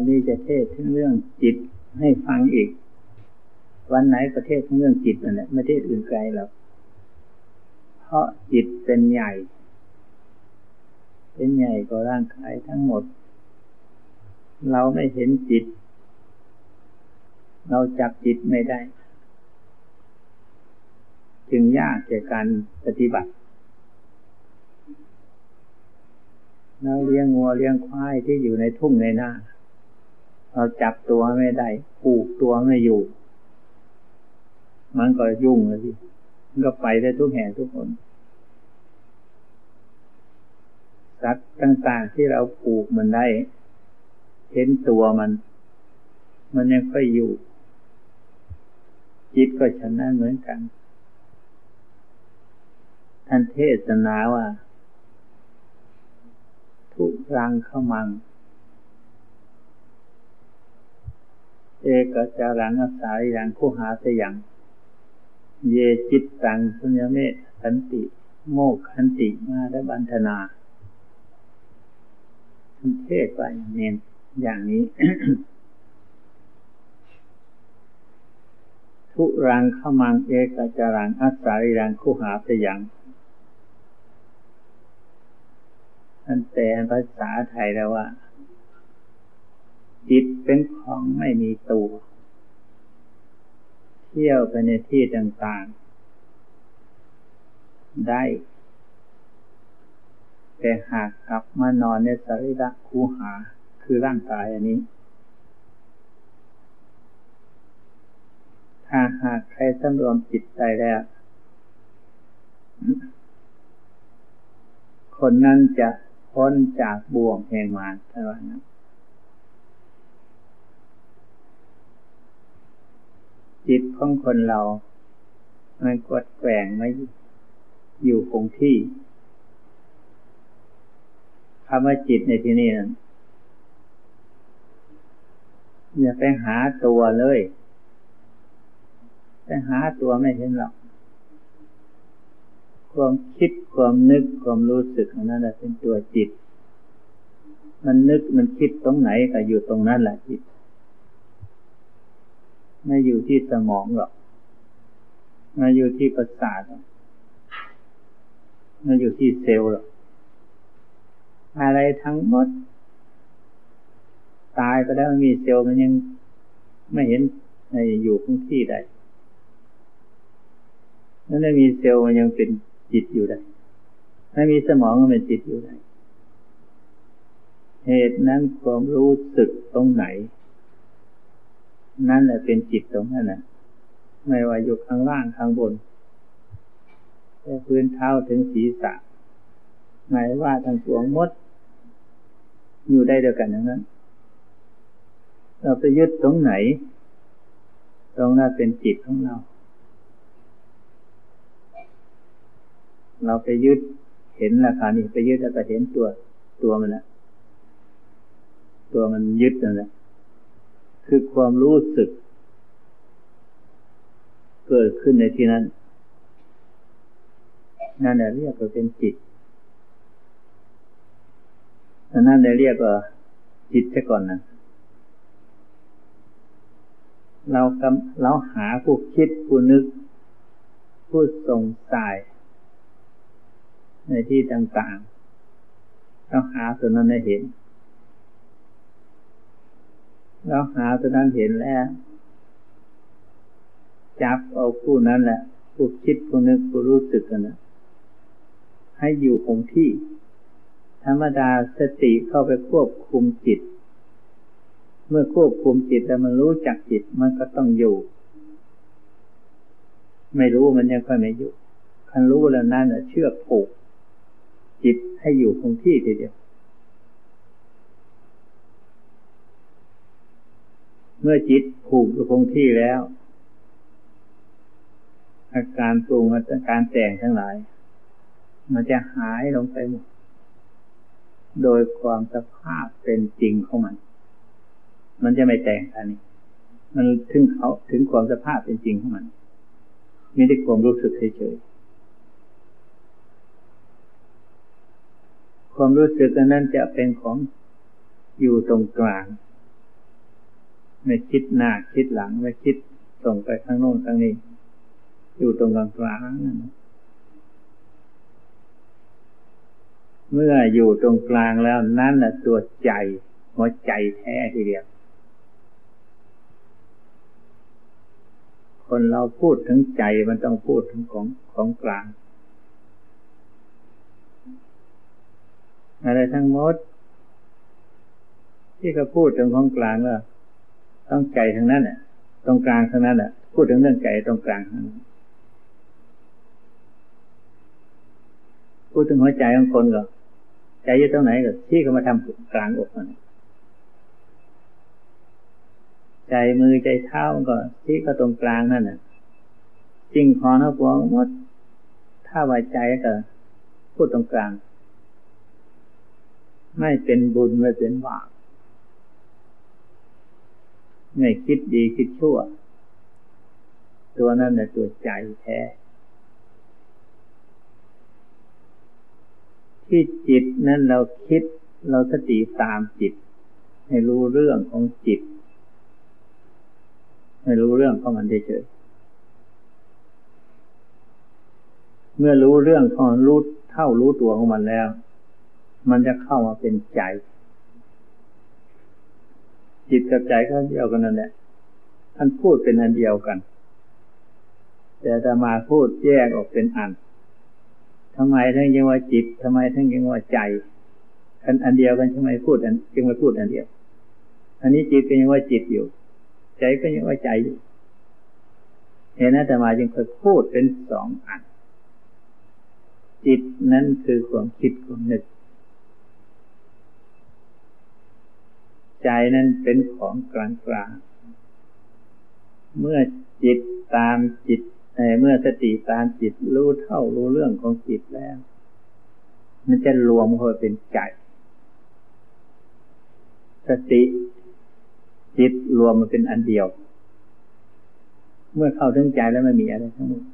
วันนี้จะเทศถึงเรื่องจิตให้ฟังอีก วันไหนประเทศถึงเรื่องจิตนั่นแหละไม่เทศอื่นไกลหรอกเพราะจิตเป็นใหญ่ เป็นใหญ่กว่าร่างกายทั้งหมด เราไม่เห็นจิต เราจับจิตไม่ได้ จึงยากแก่การปฏิบัติเราเลี้ยงงัวเลี้ยงควายที่อยู่ในทุ่งในนา เราจับตัวไม่ได้ผูกตัวไม่อยู่ มันก็ยุ่งเลยสิมันก็ไปได้ทุกแห่งทุกคนสัตว์ต่างๆที่เราผูกมันได้เห็นตัวมัน มันยังค่อยอยู่ จิตก็ฉะนั้นเหมือนกัน ท่านเทศนาว่า ทุรังขมัง เอกจารังอาสายังคู่หาสยัง เยจิตตังสุญญเมสันติ โมกขันติมาและบันธนาท่านเทศไปเน้นอย่างนี้ ทุรังขมังเอกจารังอาสายังคู่หาสยังมันแปลภาษาไทยแล้วว่า จิตเป็นของไม่มีตัว เที่ยวไปในที่ต่างๆ ได้ แต่หากกลับมานอนในสรีระคูหาคือร่างกายอันนี้ ถ้าหากใครสำรวมจิตใจแล้ว คนนั้นจะพ้นจากบ่วงแห่งมารเท่านั้น จิตของคนเรา มันกดแกว่งไม่อยู่คงที่คำว่าจิตในที่นี้นั้นอย่าไปหาตัวเลย ไปหาตัวไม่เห็นหรอก ความคิดความนึกความรู้สึกนั้นแหละเป็นตัวจิต มันนึกมันคิดตรงไหนก็อยู่ตรงนั้นแหละจิต ไม่อยู่ที่สมองหรอกไม่อยู่ที่ประสาทไม่อยู่ที่เซลล์หรอกอะไรทั้งหมด ตายไปแล้วมีเซลล์มันยังไม่เห็นในอยู่คงที่ใดนั่นไม่มีเซลล์มันยังเป็นจิตอยู่ได้ไม่มีสมองก็เป็นจิตอยู่ได้เหตุนั้นความรู้สึกตรงไหน นั่นแหละเป็นจิตตรงนั้นแหละไม่ว่าอยู่ข้างล่างข้างบนแต่พื้นเท้าถึงศีรษะหมายว่าทางสวงมด อยู่ได้เดียวกันอย่างนั้น เราไปยึดตรงไหน ตรงนั้นเป็นจิตของเรา เราไปยึดเห็นราคานี่ไปยึดแล้วก็เห็นตัวตัวมันละตัวมันยึดนั่นแหละ คือความรู้สึก เกิดขึ้นในที่นั้น นั่นแหละเรียกว่าเป็นจิตนั่นแหละเรียกว่าจิตซะก่อนนะเรากำเราหาผู้คิดผู้นึก ผู้สงสัยในที่ต่างๆเราหาตัวนั้นให้เห็น เราหาตัวนั้นเห็นแล้ว จับเอาผู้นั้นแหละผู้คิดผู้นึกผู้รู้สึกกันนะให้อยู่คงที่ ธรรมดาสติเข้าไปควบคุมจิต เมื่อควบคุมจิตแล้วมันรู้จักจิตมันก็ต้องอยู่ ไม่รู้มันยังค่อยไม่อยู่คันรู้แล้วนั่นเชื่อผูกจิตให้อยู่คงที่ทีเดียว เมื่อจิตผูกอยู่คงที่แล้ว อาการปรุงอาการแต่งทั้งหลาย มันจะหายลงไปหมด โดยความสภาพเป็นจริงของมัน มันจะไม่แต่งอันนี้ มันถึงเขาถึงความสภาพเป็นจริงของมันไม่ได้ความรู้สึกเฉยความรู้สึกนั้นจะเป็นของอยู่ตรงกลาง ไม่คิดหน้าคิดหลังไม่คิดส่งไปข้างโน้นข้างนี้ อยู่ตรงกลางกลางนั่นเมื่ออยู่ตรงกลางแล้วนั่นแหละตัวใจหัวใจแท้ทีเดียวคนเราพูดถึงใจมันต้องพูดถึงของของกลาง อะไรทั้งหมด ที่เขาพูดถึงของกลางแล้ว ต้องใจทั้งนั้นอะ ตรงกลางทั้งนั้นอะ พูดถึงเรื่องใจตรงกลางทั้งนั้นพูดถึงหัวใจของคนก็ใจอยู่ตรงไหนก็ที่เขามาทำกลางอกมันใจมือใจเท้าก็ที่ก็ตรงกลางนั่นน่ะจริงพอนะพวงหมดถ้าว่าใจก็พูดตรงกลาง ไม่เป็นบุญไม่เป็นบาป ไม่คิดดีคิดชั่ว ตัวนั้นน่ะตัวใจแท้ ที่จิตนั้นเราคิดเราสติตามจิต ให้รู้เรื่องของจิต ให้รู้เรื่องของมันเฉยเมื่อรู้เรื่องของรู้เท่ารู้ตัวของมันแล้ว มันจะเข้ามาเป็นใจ จิตกับใจก็เดียวกันนั่นแหละท่านพูดเป็นอันเดียวกัน แต่จะมาพูดแยกออกเป็นอันทำไมทั้งยังว่าจิตทำไมทั้งยังว่าใจอันอันเดียวกันทำไมพูดอันจึงมาพูดอันเดียว อันนี้จิตก็ยังว่าจิตอยู่ ใจก็ยังว่าใจอยู่เห็นนะแต่มาจึงเคยพูดเป็นสองอัน จิตนั้นคือความคิดความนึก ใจนั้นเป็นของกลางกลางเมื่อจิตตามจิตเมื่อสติตามจิตรู้เท่ารู้เรื่องของจิตแล้ว มันจะรวมเข้าเป็นใจ สติจิตรวมมันเป็นอันเดียว เมื่อเข้าถึงใจแล้วมันมีอะไรทั้งหมด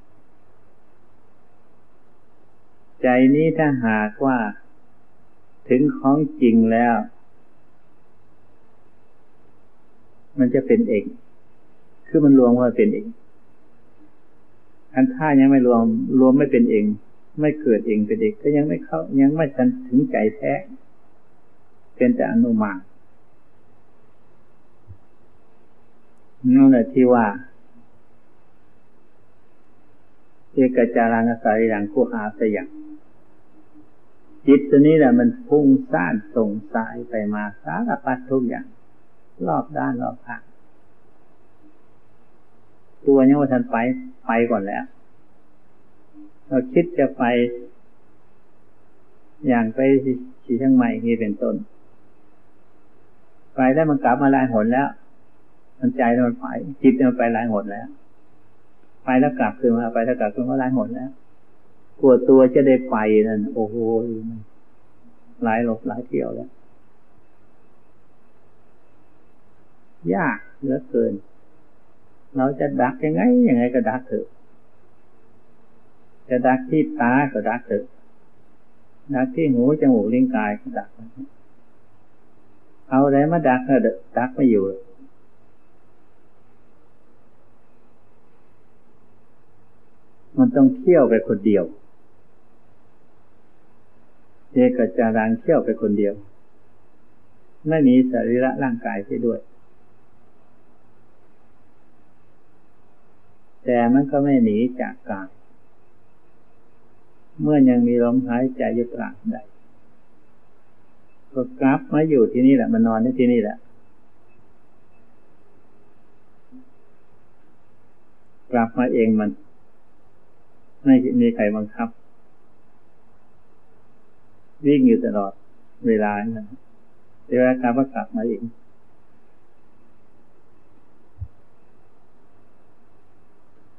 ใจนี้ถ้าหากว่า ถึงของจริงแล้ว มันจะเป็นเอง คือมันรวมว่าเป็นเอง อันถ้ายังไม่รวม รวมไม่เป็นเอง ไม่เกิดเองเป็นเองก็ยังไม่เข้า ยังไม่ทันถึงใจแท้ เป็นแต่อนุมานนั่นแหละที่ว่าเอกจารังสาริรังคู่หาสยามจิตตัวนี้แหละมันพุ่งซ่านส่งสายไปมาสารพัดทุกอย่าง รอบด้านรอบข้างตัวยังว่าทันไปไปก่อนแล้ว เราคิดจะไป อย่างไปสีเชียงใหม่นี่เป็นต้น ไปแล้วมันกลับมาลายหนแล้ว มันใจมันไปจิตมันไปลายหนแล้ว ไปแล้วกลับคืนมาไปแล้วกลับคืนมาลายหนแล้วกลัวตัวจะได้ไปนั่นโอ้โหหลายหลบหลายเที่ยวแล้ว ยากเหลือเกิน เราจะดักยังไงยังไงก็ดักเถอะจะดักที่ตาก็ดักเถอะดักที่หูจมูกลิ้นกายก็ดัก เอาอะไรมาดักก็ดักไม่อยู่มันต้องเที่ยวไปคนเดียวเจกจารังเที่ยวไปคนเดียว ไม่มีสรีระร่างกายไปด้วย แต่มันก็ไม่หนีจากกายเมื่อยังมีลมหายใจอยู่ตราบใดก็กลับมาอยู่ที่นี่แหละมานอนในที่นี่แหละ กลับมาเองมัน ไม่มีใครบังคับ วิ่งอยู่ตลอดเวลานั้นเวลากลับก็กลับมาเอง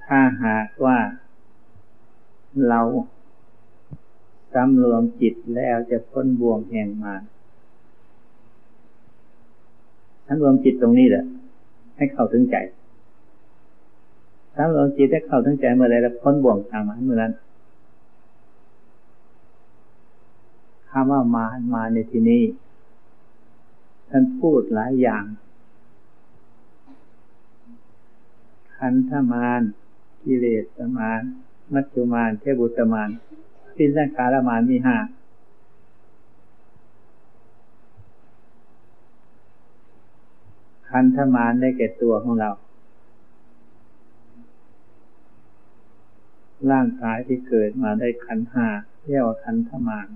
ถ้าหากว่าเราสำรวมจิตแล้วจะพ้นบ่วงแห่งมาสำรวมจิตตรงนี้แหละ ให้เข้าถึงใจสำรวมจิตให้เข้าถึงใจเมื่อไรแล้วพ้นบ่วงทางมาเมื่อนั้นคำว่ามามาในที่นี้ท่านพูดหลายอย่างคันธมาน กิเลสมาน มัจจุมานเทบุตมานสิ้นสังขารมานมีห้าคันธมานได้แก่ตัวของเรา ร่างกายที่เกิดมาได้คันห้าเรียกว่าคันธมาน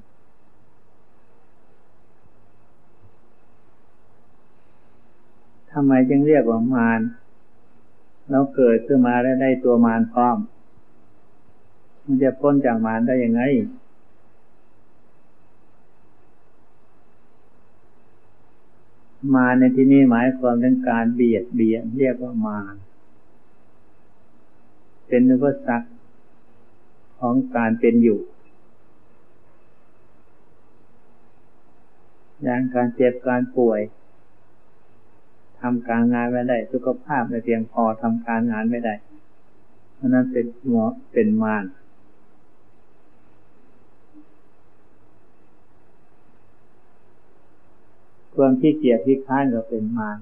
ทำไมจึงเรียกว่ามาร เราเกิดขึ้นมาแล้วได้ตัวมารพร้อม มันจะพ้นจากมารได้ยังไง มาในที่นี้หมายความถึงการเบียดเบียนเรียกว่ามารเป็นอุปสรรคของการเป็นอยู่อย่างการเจ็บการป่วย ทำการงานไม่ได้ สุขภาพไม่เพียงพอทำการงานไม่ได้เพราะนั้นเป็นหมอเป็นมารความที่เกียจที่ค้านก็เป็นมาร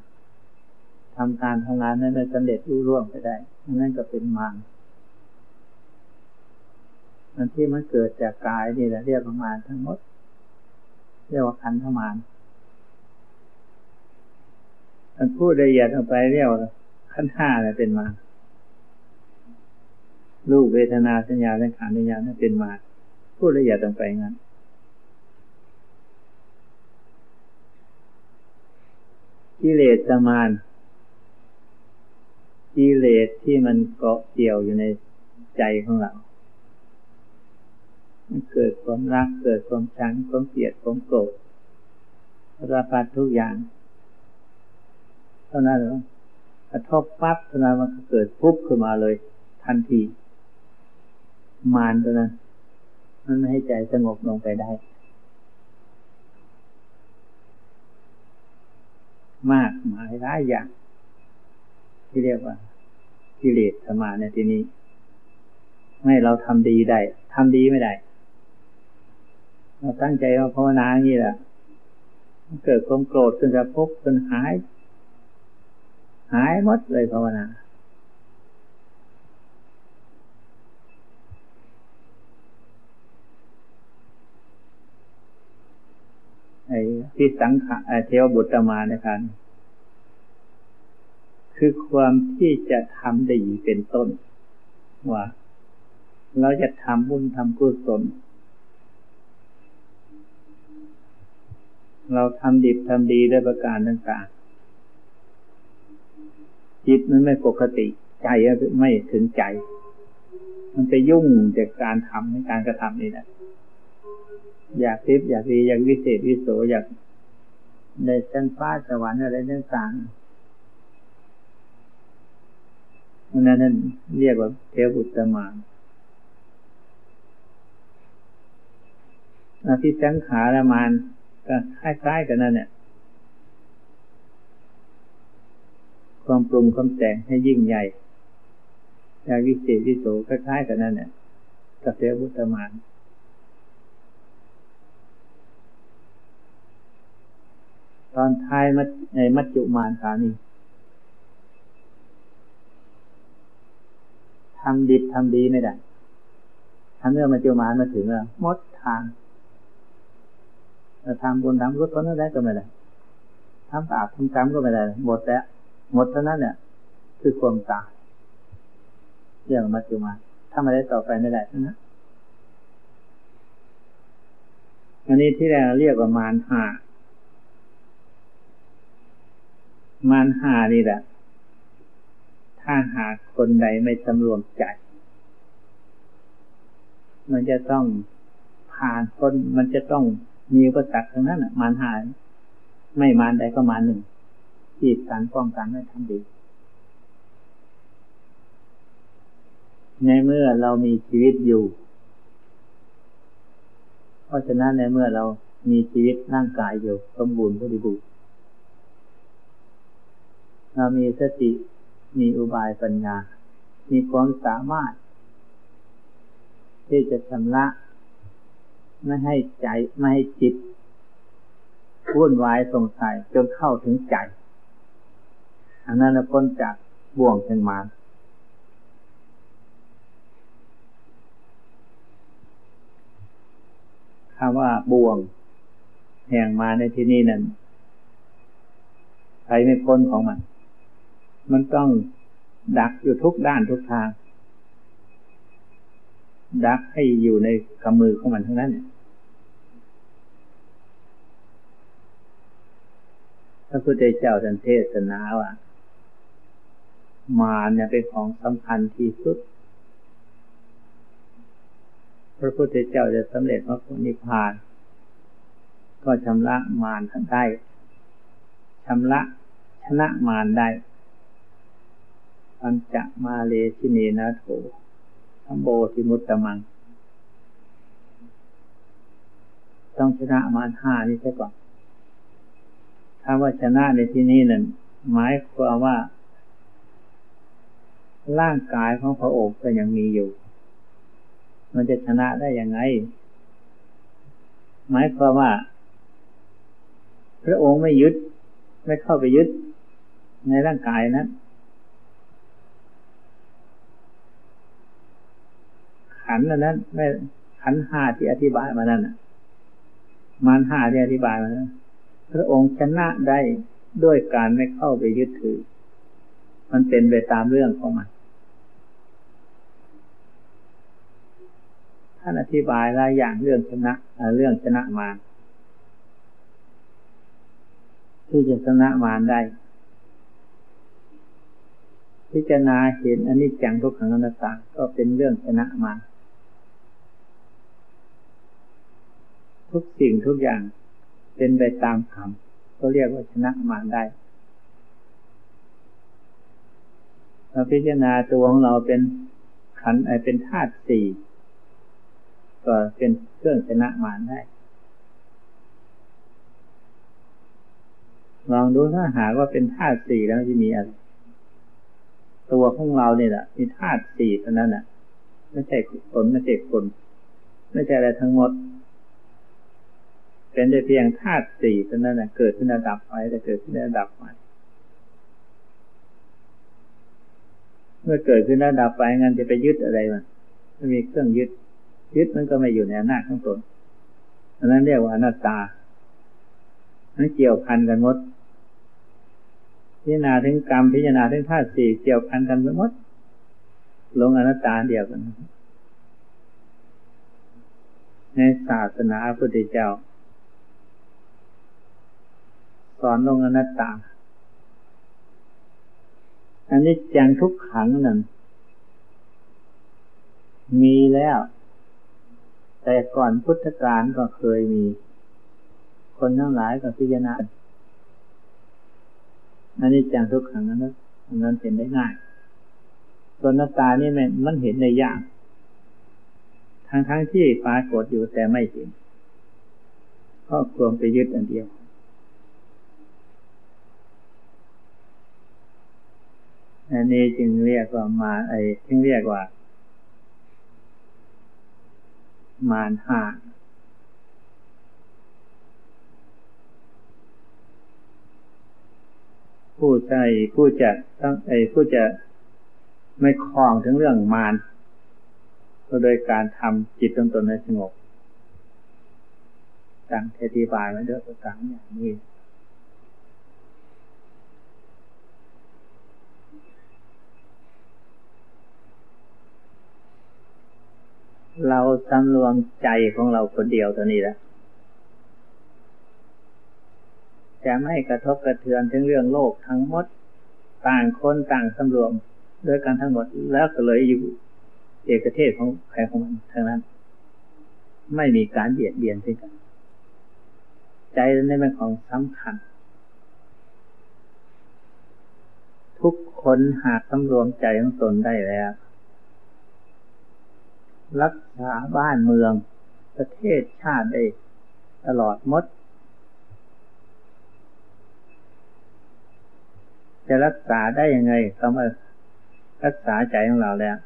ทำการทำงานนั้นไม่สำเร็จรุ่ร่วงไปได้นั่นก็เป็นมารมันที่มันเกิดจากกายนี่แหละเรียกว่ามารทั้งหมด เรียกว่าขันธมาร มันพูดละเอียดออกไปเรียกว่าขั้นห้าเนี่ยเป็นมารูปเวทนาสัญญาสังขารวิญญาณนั่นเป็นมา พูดละเอียดลงไปงั้นกิเลสมานกิเลสที่มันเกาะเกี่ยวอยู่ในใจของเรา มันเกิดความรักเกิดความชังความเกลียดความโกรธระพัดทุกอย่าง เท่านั้นกระทบปั๊บเท่านั้นมันก็เกิดปุ๊บขึ้นมาเลย ทันที มานตัวนั้นมันไม่ให้ใจสงบลงไปได้ มากหมายร้ายอย่าง ที่เรียกว่ากิเลสสมาในที่นี้ ไม่เราทำดีได้ทำดีไม่ได้ เราตั้งใจว่าภาวนาอย่างนี้แหละเกิดความโกรธขึ้นจะพบจนหาย หายหมดเลยภาวนาไอ้ที่สังขารเทวบุตรมานะครับคือความที่จะทำดีเป็นต้น ว่า เราจะทำบุญทำกุศลเราทำดีทำดีด้วยประการต่าง จิตมันไม่ปกติ ใจไม่ถึงใจ มันไปยุ่งจากการทำในการกระทำนี่แหละอยากทิพย์อยากดีอยากวิเศษวิโสอยากในชั้นฟ้าสวรรค์อะไรต่างๆนั่นนั่นเรียกว่าเทวบุตรมานอภิสังขารมานก็คล้ายๆกันนั่นเนี่ย ความปรุงความแต่งให้ยิ่งใหญ่ยาวิเศษวิโสคล้ายๆกันนั่นเนี่ยกับเทวุตมานตอนท้ายมัในมัจจุมานสานีทำดีทำดีไม่ได้ทำเมื่อมัจจุมานมาถึงแล้วมดทางทำบุญทำกุศลอะไรก็ไม่ได้ทำบาปทำกรรมก็ไม่ได้หมดแล้ว หมดเท่านั้นเนี่ยคือความตายเรื่องมัจจุมาถ้ามาได้ต่อไปไม่ได้นะอันนี้ที่เราเรียกว่ามารหามารหานี่แหละ ถ้าหากคนใดไม่สำรวมใจ มันจะต้องผ่านคนมันจะต้องมีอุปสรรคทั้งนั้นอะ มารหา ไม่มารใดก็มารหนึ่ง จีดการป้องกันให้ทำดี ในเมื่อเรามีชีวิตอยู่ เพราะฉะนั้นในเมื่อเรามีชีวิตร่างกายอยู่สมบูรณ์บริบูรณ์เรามีสติมีอุบายปัญญา มีความสามารถ ที่จะชำระ ไม่ให้ใจไม่ให้จิตวุ่นวายสงสัยจนเข้าถึงใจ อันนั้นพ้นจากบ่วงเชินมารคำว่าบ่วง แห่งมาในที่นี้นั้นใครไม่พ้นของมัน มันต้องดักอยู่ทุกด้านทุกทาง ดักให้อยู่ในกำมือของมันทั้งนั้นพระพุทธเจ้าท่านเทศนาว่า มาเนี่ยเป็นของสำคัญที่สุด พระพุทธเจ้าจะสำเร็จพระพุทธนิพพาน ก็ชำระมารได้ชำระชนะมารได้ปัญจมาเลชินีนาโถทัมโบทิมุตตมัง ต้องชนะมารห้านี่ใช่ก่อนถ้าว่าชนะในที่นี้นั่นหมายความว่า ร่างกายของพระองค์ก็ยังมีอยู่ มันจะชนะได้ยังไง หมายความว่า พระองค์ไม่ยึด ไม่เข้าไปยึด ในร่างกายนั้นขันนั้นไม่ขันห้าที่อธิบายมานั้นมานห้าที่อธิบายมานั้นพระองค์ชนะได้ด้วยการไม่เข้าไปยึดถือ มันเป็นไปตามเรื่องของมัน ท่านอธิบายหลายอย่างเรื่องชนะเรื่องชนะมารที่จะชนะมารได้ พิจารณาเห็นอันนี้จังทุกขังอนัตตาก็เป็นเรื่องชนะมาทุกสิ่งทุกอย่างเป็นไปตามคำก็เรียกว่าชนะมารได้เราพิจารณาตัวของเราเป็นขันไอเป็นธาตุสี่ ก็เป็นเครื่องชนะมารได้ ลองดูถ้าหากว่าเป็นธาตุสี่แล้วจะมีอะไรตัวของเราเนี่ยแหละมีธาตุสี่เท่านั้นน่ะ ไม่ใช่ผลไม่ใช่คนไม่ใช่อะไรทั้งหมด เป็นแต่เพียงธาตุสี่เท่านั้นน่ะ เกิดขึ้นระดับไปแต่เกิดขึ้นระดับไปเมื่อเกิดขึ้นระดับไปงั้นจะไปยึดอะไรมันไม่มีเครื่องยึด ยึดมันก็ไม่อยู่ในอำนาจของตนอันนั้นเรียกว่าอนัตตามันเกี่ยวพันกันหมด พิจารณาถึงกรรมพิจารณาถึงธาตุสี่เกี่ยวพันกันไปหมด ลงอนัตตาเดียวกัน ในศาสนาพุทธเจ้า สอนลงอนัตตา อันนี้จังทุกขังนั่นมีแล้ว แต่ก่อนพุทธกาลก็เคยมี คนทั้งหลายก็พิจารณาอันนี้จังทุกขังนั้นนนั้นเห็นได้ง่ายส่วนหน้าตานี่มันมันเห็นในยากทั้งทั้งที่ปรากฏอยู่แต่ไม่เห็นก็ควรไปยึดอันเดียว อันนี้จึงเรียกว่ามาไอ้จึงเรียกว่า มารห้าผู้ใจผู้จะต้องไอ้ผู้จะไม่คล้องถึงเรื่องมารก็โดยการทำจิตตนตนให้สงบต่างเทติบายมาด้วยต่างอย่างนี้ เราสำรวมใจของเราคนเดียวตัวนี้แหละจะไม่กระทบกระเทือนถึงเรื่องโลกทั้งหมด ต่างคนต่างสำรวมด้วยกันทั้งหมดแล้วก็เลยอยู่เอกเทศของใครของมันทั้งนั้น ไม่มีการเบียดเบียนซึ่งกัน ใจนี่เป็นของสำคัญ ทุกคนหากสำรวมใจของตนได้แล้ว รักษาบ้านเมือง ประเทศชาติได้ตลอดมด จะรักษาได้ยังไงคำว่ารักษาใจของเราแล้ว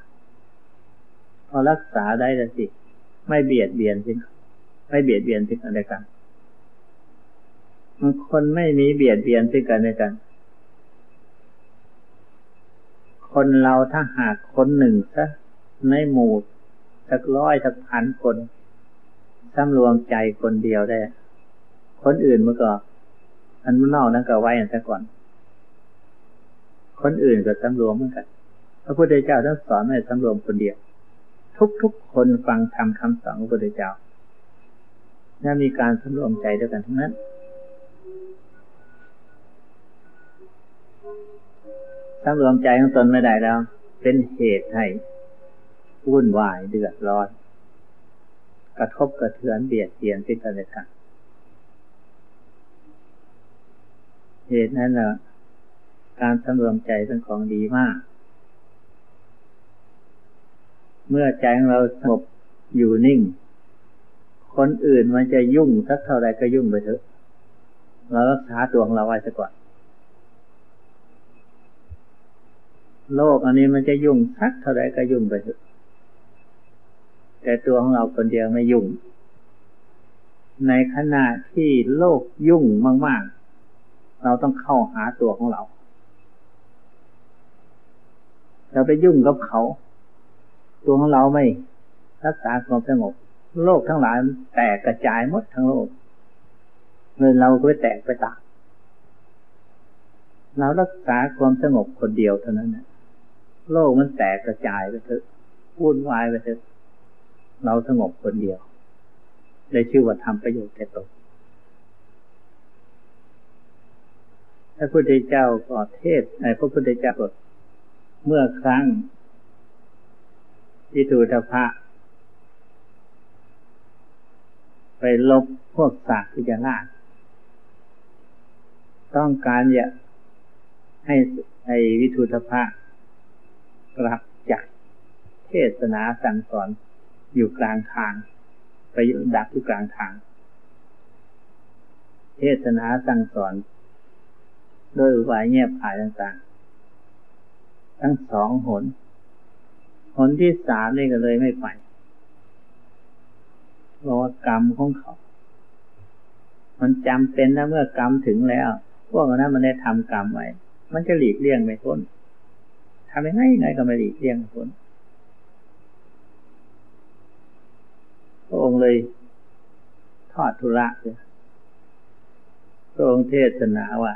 พอรักษาได้แล้วสิ ไม่เบียดเบียนสิไม่เบียดเบียนสิ่งอะไรกันมันคนไม่มีเบียดเบียนสิ่งกันและกัน คนเราถ้าหากคนหนึ่งซะในหมู่ สักร้อยสักพันคนสำรวมใจคนเดียวได้ คนอื่นมันก็อันนอกนั้นก็ไว้อันซะก่อน คนอื่นก็สำรวมเหมือนกัน พระพุทธเจ้าท่านสอนให้สำรวมคนเดียว ทุกๆคนฟังทำคำสอนของพระพุทธเจ้าน่ามีการสำรวมใจด้วยกันทั้งนั้นสำรวมใจของตนไม่ได้แล้ว เป็นเหตุให้ วุ่นวายเดือดร้อน กระทบกระเทือนเบียดเบียนสิ่งต่างๆเหตุนั้นแหละการสำรวมใจเป็นของดีมาก เมื่อใจของเราสงบอยู่นิ่ง คนอื่นมันจะยุ่งสักเท่าไรก็ยุ่งไปเถอะ เรารักษาตัวของเราไว้ซะก่อน โลกอันนี้มันจะยุ่งสักเท่าไรก็ยุ่งไปเถอะ แต่ตัวของเราคนเดียวไม่ยุ่ง ในขณะที่โลกยุ่งมาก ๆ เราต้องเข้าหาตัวของเรา เราไปยุ่งกับเขา ตัวของเราไม่รักษาความสงบ โลกทั้งหลายแตกกระจายหมดทั้งโลกเงินเราก็ไปแตกไปตาเรารักษาความสงบคนเดียวเท่านั้นนะโลกมันแตกกระจายไปเถอะวุ่นวายไปเถอะ เราสงบคนเดียว ได้ชื่อว่าทำประโยชน์แก่ตนพระพุทธเจ้าก็เทศในพระพุทธเจ้าเมื่อครั้งที่ตูตพะไปลบพวกสากพิจารณาต้องการจะให้ไอวิทุตภะกลับจากเทศนาสั่งสอน อยู่กลางทาง ไปดักอยู่กลางทาง เทศนาสั่งสอน โดยอุบายเงียบขายต่างๆ ทั้งสองหน หนที่สามนี่ก็เลยไม่ไปเพราะว่ากรรมของเขา มันจำเป็นนะเมื่อกรรมถึงแล้ว พวกนั้นมันได้ทำกรรมไว้ มันจะหลีกเลี่ยงไม่พ้นทำยังไงไงก็ไม่หลีกเลี่ยงพ้น ระองค์เลยทอดทุระเลยพระองค์เทศนาว่า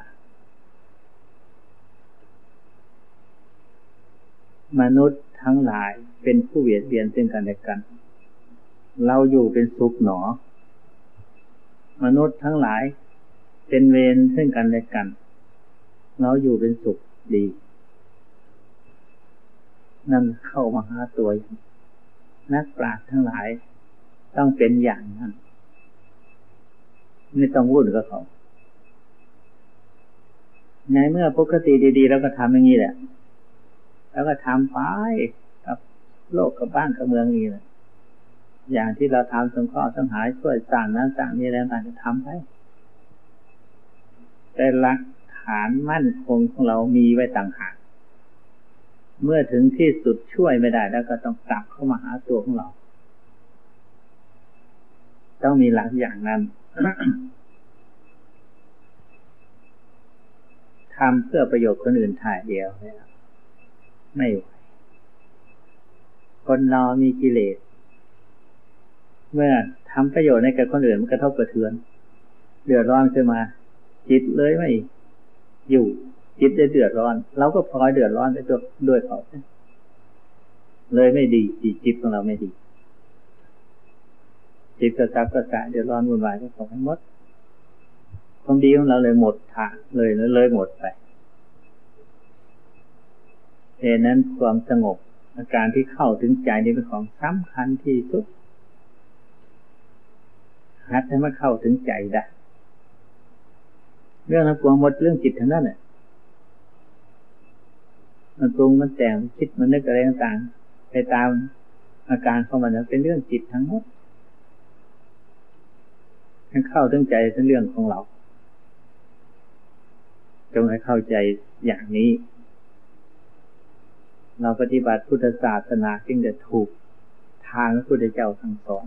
มนุษย์ทั้งหลายเป็นผู้เบียดเบียนซึ่งกันและกัน เราอยู่เป็นสุขหนอ มนุษย์ทั้งหลายเป็นเวรซึ่งกันและกัน เราอยู่เป็นสุขดี นั่นเข้ามาหาตัวนักปราชญ์ทั้งหลาย ต้องเป็นอย่างนั้น ไม่ต้องวุ่นกับเขาในเมื่อปกติดีๆแล้วก็ทำอย่างนี้แหละแล้วก็ทำไปกับโลกกับบ้านกับเมืองนี้แหละอย่างที่เราทำสงเคราะห์สังหายช่วยสั่งนั้นสั่งนี้แล้วการจะทำไป แต่หลักฐานมั่นคงของเรามีไว้ต่างหากเมื่อถึงที่สุดช่วยไม่ได้แล้วก็ต้องกลับเข้ามาหาตัวของเรา ต้องมีหลักอย่างนั้นทำเพื่อประโยชน์คนอื่นถ่ายเดียวไม่ไหวคนเรามีกิเลส เมื่อทำประโยชน์ในกับคนอื่นมันกระทบกระเทือนเดือดร้อนขึ้นมา จิตเลยไม่อยู่จิตจะเดือดร้อนเราก็พลอยเดือดร้อนไปด้วยเขาเลยไม่ดีจิตของเราไม่ดี จิตกระซับกระส่ายเดือดร้อนวุ่นวายก็ของหมดความดีของเราเลยหมดทางเลยเลยหมดไปเหตุนั้นความสงบอาการที่เข้าถึงใจนี่เป็นของสำคัญที่สุดหัดให้มันเข้าถึงใจได้เรื่องนั้นกวหมดเรื่องจิตทั้งนั้นเนี่ยมันปรุงมันแต่งคิดมันนึกอะไรต่างๆไปตามอาการของมันเป็นเรื่องจิตทั้งหมด ให้เข้าถึงใจเป็นเรื่องของเรา จงให้เข้าใจอย่างนี้ เราปฏิบัติพุทธศาสนาจึงจะถูกทางพระพุทธเจ้าทั้งสอง